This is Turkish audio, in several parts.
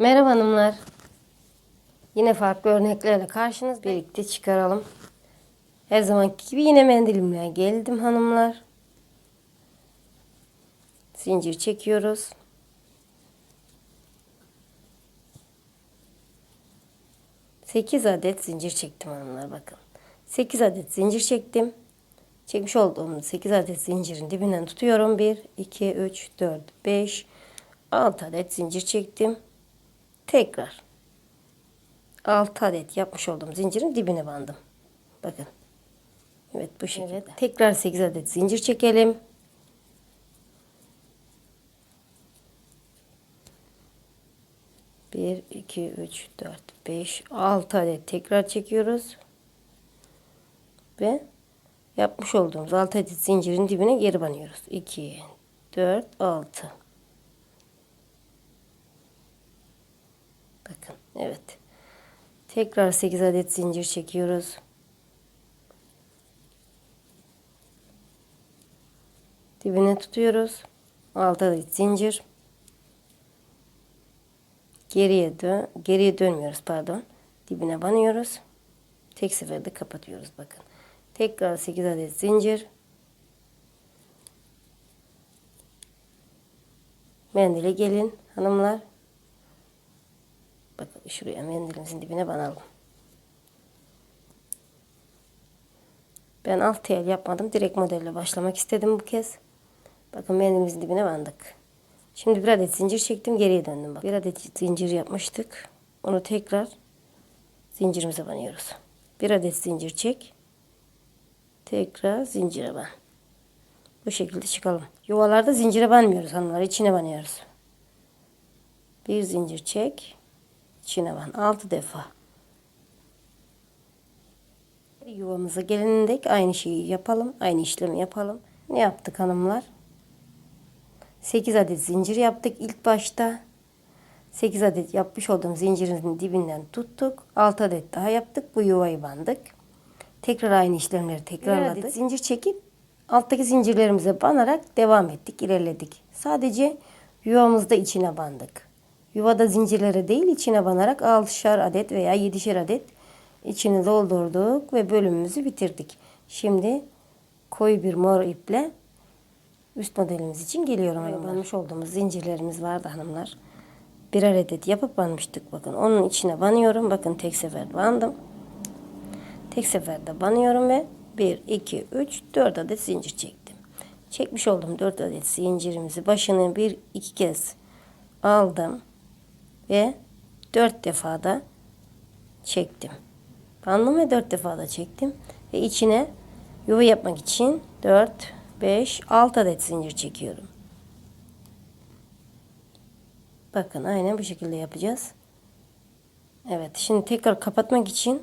Merhaba hanımlar. Yine farklı örneklerle karşınız birlikte çıkaralım. Her zamanki gibi yine mendilimle geldim hanımlar. Zincir çekiyoruz. Sekiz adet zincir çektim hanımlar bakın. Sekiz adet zincir çektim. Çekmiş olduğum 8 adet zincirin dibinden tutuyorum. 1, 2, 3, 4, 5, 6 adet zincir çektim. Tekrar 6 adet yapmış olduğum zincirin dibine bandım. Bakın. Evet bu şekilde. Tekrar 8 adet zincir çekelim. Bir, iki, üç, dört, beş, altı adet tekrar çekiyoruz. Ve yapmış olduğumuz 6 adet zincirin dibine geri banıyoruz. 2, 4, 6. Bakın evet. Tekrar 8 adet zincir çekiyoruz. Dibine tutuyoruz. 6 adet zincir. Geriye dön geriye dönmüyoruz pardon. Dibine banıyoruz. Tek seferde kapatıyoruz bakın. Tekrar 8 adet zincir. Mendile gelin hanımlar. Şuraya mendilimizin dibine banalım. Ben alt tel yapmadım. Direkt modelle başlamak istedim bu kez. Bakın mendilimizin dibine bandık. Şimdi bir adet zincir çektim. Geriye döndüm. Bak. Bir adet zincir yapmıştık. Onu tekrar zincirimize banıyoruz. Bir adet zincir çek. Tekrar zincire ban. Bu şekilde çıkalım. Yuvalarda zincire banmıyoruz hanımlar. içine banıyoruz. Bir zincir çek. Ban. Altı defa. Yuvamıza gelinindek aynı şeyi yapalım. Aynı işlemi yapalım. Ne yaptık hanımlar? 8 adet zincir yaptık ilk başta. 8 adet yapmış olduğum zincirin dibinden tuttuk. 6 adet daha yaptık. Bu yuvayı bandık. Tekrar aynı işlemleri tekrarladık. adet zincir çekip alttaki zincirlerimize banarak devam ettik, ilerledik. Sadece yuvamızda içine bandık. Yuvada zincirlere değil içine banarak 6'şar adet veya 7'şer adet içini doldurduk ve bölümümüzü bitirdik. Şimdi koyu bir mor iple üst modelimiz için geliyorum hanımlar. Banmış olduğumuz zincirlerimiz vardı hanımlar. Birer adet yapıp banmıştık bakın. Onun içine banıyorum. Bakın tek sefer bandım. Tek seferde banıyorum ve 1, 2, 3, 4 adet zincir çektim. Çekmiş olduğum 4 adet zincirimizi başını bir iki kez aldım ve 4 defa da çektim. Bandım ve 4 defa da çektim ve içine yuva yapmak için 4, 5, 6 adet zincir çekiyorum. Bakın aynen bu şekilde yapacağız. Evet şimdi tekrar kapatmak için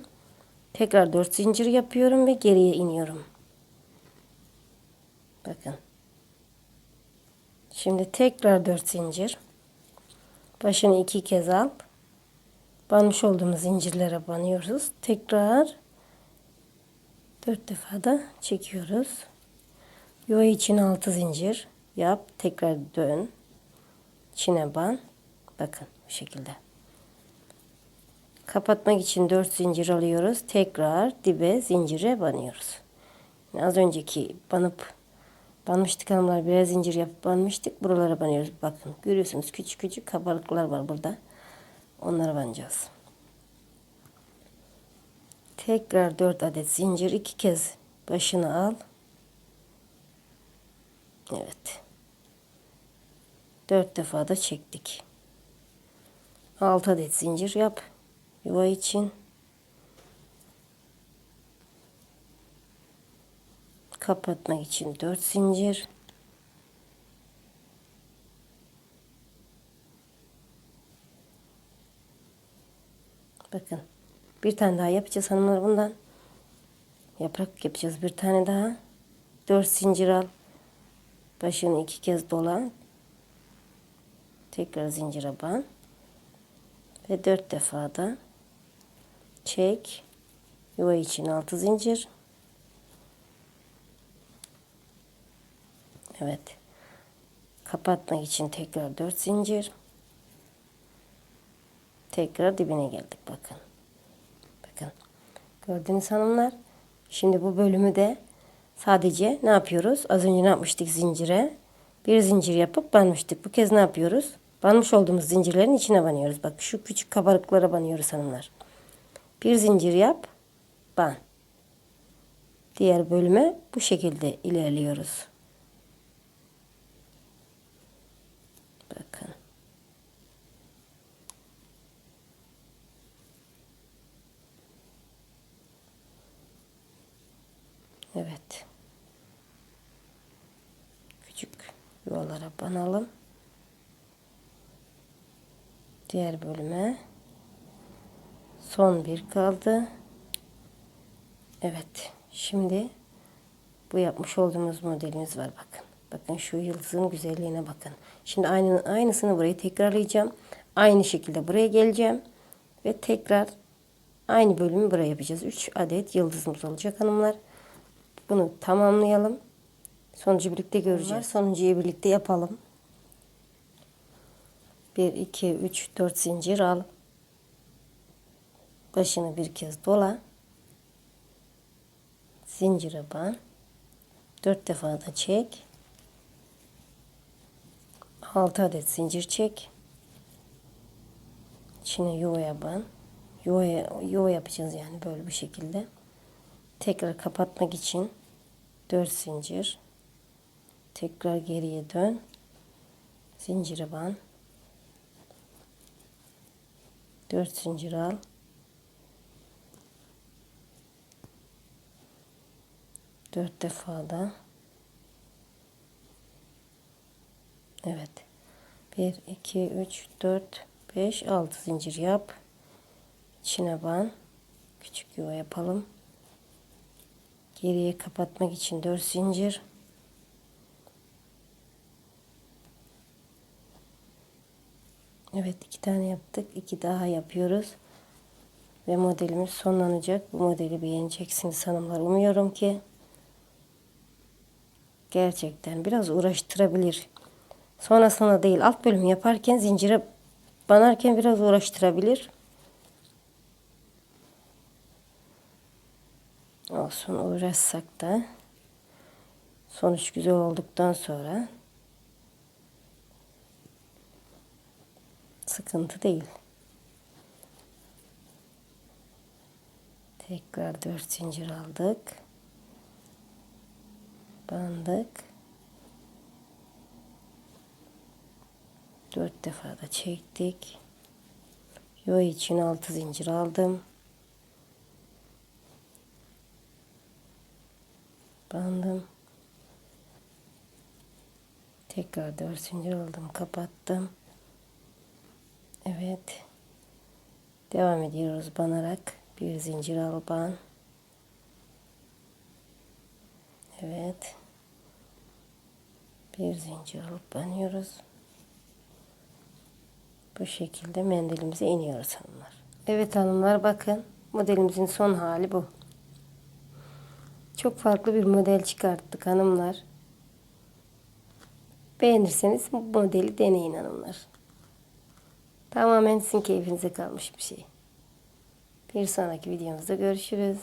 Tekrar 4 zincir yapıyorum ve geriye iniyorum. Bakın. Şimdi tekrar 4 zincir. Başını iki kez al. Banmış olduğumuz zincirlere banıyoruz. Tekrar 4 defa da çekiyoruz. Yuva için 6 zincir yap. Tekrar dön. İçine ban. Bakın bu şekilde. Kapatmak için 4 zincir alıyoruz. Tekrar dibe zincire banıyoruz. Yani az önceki banıp banmıştık hanımlar birer zincir yapıp banmıştık. Buralara banıyoruz. Bakın görüyorsunuz küçük küçük kabarıklar var burada. Onlara banacağız. Tekrar 4 adet zincir iki kez başını al. Evet. 4 defa da çektik. 6 adet zincir yap yuva için kapatmak için 4 zincir. Bakın bir tane daha yapacağız hanımlar bundan. Yaprak yapacağız bir tane daha. 4 zincir al. Başını iki kez dolan tekrar zincire ban. Ve 4 defa da çek. Yuva için 6 zincir Evet kapatmak için tekrar 4 zincir Tekrar dibine geldik bakın. Bakın. Gördünüz hanımlar. Şimdi bu bölümü de sadece ne yapıyoruz? Az önce ne yapmıştık zincire? Bir zincir yapıp banmıştık. Bu kez ne yapıyoruz? Banmış olduğumuz zincirlerin içine banıyoruz. Bak şu küçük kabarıklara banıyoruz hanımlar. Bir zincir yap, ban. Diğer bölüme bu şekilde ilerliyoruz. Bakın. Evet. Küçük yuvalara banalım. Diğer bölüme son bir kaldı. Evet. Şimdi bu yapmış olduğumuz modelimiz var bakın. Bakın şu yıldızın güzelliğine bakın. Şimdi aynı, aynısını burayı tekrarlayacağım. Aynı şekilde buraya geleceğim. Ve tekrar aynı bölümü buraya yapacağız. 3 adet yıldızımız olacak hanımlar. Bunu tamamlayalım. Sonucu birlikte göreceğiz. Sonuncuyu birlikte yapalım. 1, 2, 3, 4 zincir al. Başını bir kez dola. Zincire ban. 4 defa da çek. 6 adet zincir çek. İçine yuvaya ban. Yuvaya, yuva yapacağız yani böyle bir şekilde. Tekrar kapatmak için 4 zincir. Tekrar geriye dön. Zincire ban. 4 zincir al. Dört defa da. Evet. 1, 2, 3, 4, 5, 6 zincir yap. İçine ban. Küçük yuva yapalım. Geriye kapatmak için 4 zincir. Evet iki tane yaptık. iki daha yapıyoruz. Ve modelimiz sonlanacak. Bu modeli beğeneceksiniz hanımlar. Umuyorum ki gerçekten biraz uğraştırabilir. Sonrasında değil alt bölüm yaparken zincire banarken biraz uğraştırabilir. Olsun uğraşsak da sonuç güzel olduktan sonra sıkıntı değil. Tekrar 4 zincir aldık. Bandık. 4 defa da çektik. Yuva için 6 zincir aldım. Bandım. Tekrar 4 zincir aldım, kapattım. Evet. Devam ediyoruz banarak. Bir zincir al ban. Evet. Bir zincir alıp banıyoruz. Bu şekilde mendilimize iniyoruz hanımlar. Evet hanımlar bakın. Modelimizin son hali bu. Çok farklı bir model çıkarttık hanımlar. Beğenirseniz bu modeli deneyin hanımlar. Tamamen sizin keyfinize kalmış bir şey. Bir sonraki videomuzda görüşürüz.